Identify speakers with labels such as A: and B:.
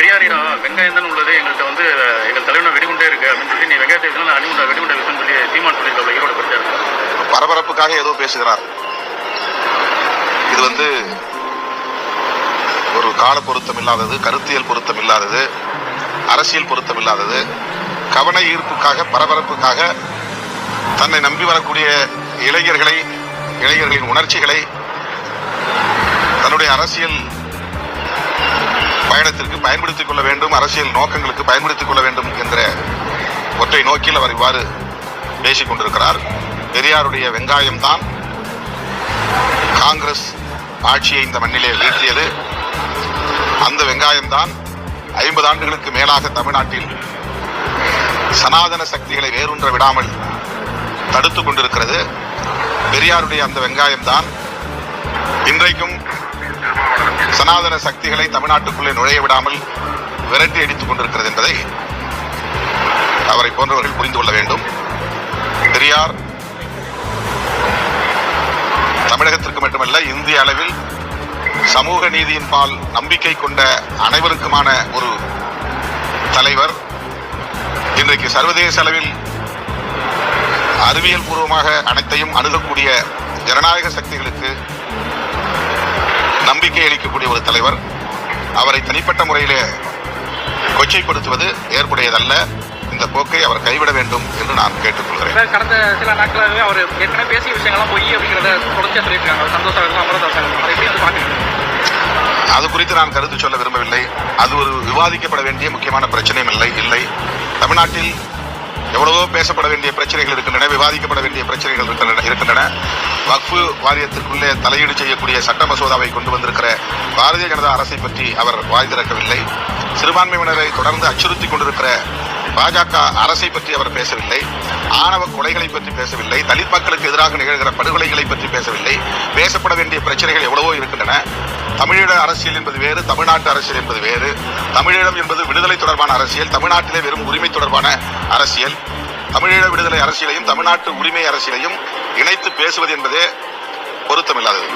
A: பெரியாரிடம் வெங்காயம் தான் உள்ளது. எங்கள்கிட்ட வந்து எங்கள் தலைவனை வெடிகுண்டே இருக்கு அப்படின்னு சொல்லி நீ வெங்காயத்தை நான் அணிகுண்டா வெடிகுண்டா வீசுன்னு சொல்லி சீமான் சொல்லியிருக்காங்க ஈரோடு பிரச்சாரம்
B: பரபரப்புக்காக ஏதோ பேசுகிறார். இது வந்து ஒரு கால பொருத்தம் இல்லாதது கருத்தியல் பொருத்தம் இல்லாதது அரசியல் பொருத்தம் இல்லாதது. கவன ஈர்ப்புக்காக பரபரப்புக்காக தன்னை நம்பி வரக்கூடிய இளைஞர்களை இளைஞர்களின் உணர்ச்சிகளை தன்னுடைய அரசியல் பயணத்திற்கு பயன்படுத்திக் கொள்ள வேண்டும் அரசியல் நோக்கங்களுக்கு பயன்படுத்திக் கொள்ள வேண்டும் என்ற ஒற்றை நோக்கில் அவர் இவ்வாறு பேசிக் கொண்டிருக்கிறார். பெரியாருடைய வெங்காயம் தான் காங்கிரஸ் ஆட்சியை இந்த மண்ணிலே வீழ்த்தியது. அந்த வெங்காயம்தான் ஐம்பது ஆண்டுகளுக்கு மேலாக தமிழ்நாட்டில் சனாதன சக்திகளை வேரூன்ற விடாமல் தடுத்து கொண்டிருக்கிறது. பெரியாருடைய அந்த வெங்காயம்தான் இன்றைக்கும் சனாதன சக்திகளை தமிழ்நாட்டுக்குள்ளே நுழைய விடாமல் விரட்டி அடித்துக் கொண்டிருக்கிறது என்பதை அவரை போன்றவர்கள் புரிந்து கொள்ள வேண்டும். பெரியார் தமிழகத்திற்கு மட்டுமல்ல இந்திய அளவில் சமூக நீதியின் பால் நம்பிக்கை கொண்ட அனைவருக்குமான ஒரு தலைவர். இன்றைக்கு சர்வதேச அளவில் அறிவியல் பூர்வமாக அனைத்தையும் அணுகக்கூடிய ஜனநாயக சக்திகளுக்கு நம்பிக்கை அளிக்கக்கூடிய ஒரு தலைவர். அவரை தனிப்பட்ட முறையிலே கொச்சைப்படுத்துவது ஏற்புடையதல்ல. இந்த போக்கை அவர் கைவிட வேண்டும் என்று நான் கேட்டுக்கொள்கிறேன்.
C: கடந்த சில நாட்களாகவே அவர் ஏற்கனவே பேசிய விஷயங்கள்லாம் பொய் அப்படிங்கிறத தொடர்ச்சியாக சொல்லியிருக்காங்க. சந்தோஷம் அமரதாசன் அதை எப்படி
B: அது குறித்து நான் கருத்து சொல்ல விரும்பவில்லை. அது ஒரு விவாதிக்கப்பட வேண்டிய முக்கியமான பிரச்சனையும் இல்லை இல்லை. தமிழ்நாட்டில் எவ்வளவோ பேசப்பட வேண்டிய பிரச்சனைகள் இருக்கின்றன விவாதிக்கப்பட வேண்டிய பிரச்சனைகள் இருக்கின்றன இருக்கின்றன. வக்ஃபு வாரியத்திற்குள்ளே தலையீடு செய்யக்கூடிய சட்ட மசோதாவை கொண்டு வந்திருக்கிற பாரதிய ஜனதா அரசை பற்றி அவர் வாய் திறக்கவில்லை சிறுபான்மையினரை தொடர்ந்து அச்சுறுத்தி கொண்டிருக்கிற பாஜக அரசை பற்றி அவர் பேசவில்லை. ஆணவ கொலைகளை பற்றி பேசவில்லை. தலித் மக்களுக்கு எதிராக நிகழ்கிற படுகொலைகளை பற்றி பேசவில்லை. பேசப்பட வேண்டிய பிரச்சனைகள் எவ்வளவோ இருக்கின்றன. தமிழீழ அரசியல் என்பது வேறு தமிழ்நாட்டு அரசியல் என்பது வேறு. தமிழீழம் என்பது விடுதலை தொடர்பான அரசியல் தமிழ்நாட்டிலே வெறும் உரிமை தொடர்பான அரசியல். தமிழீழ விடுதலை அரசியலையும் தமிழ்நாட்டு உரிமை அரசியலையும் இணைத்து பேசுவது என்பதே பொருத்தமில்லாதது.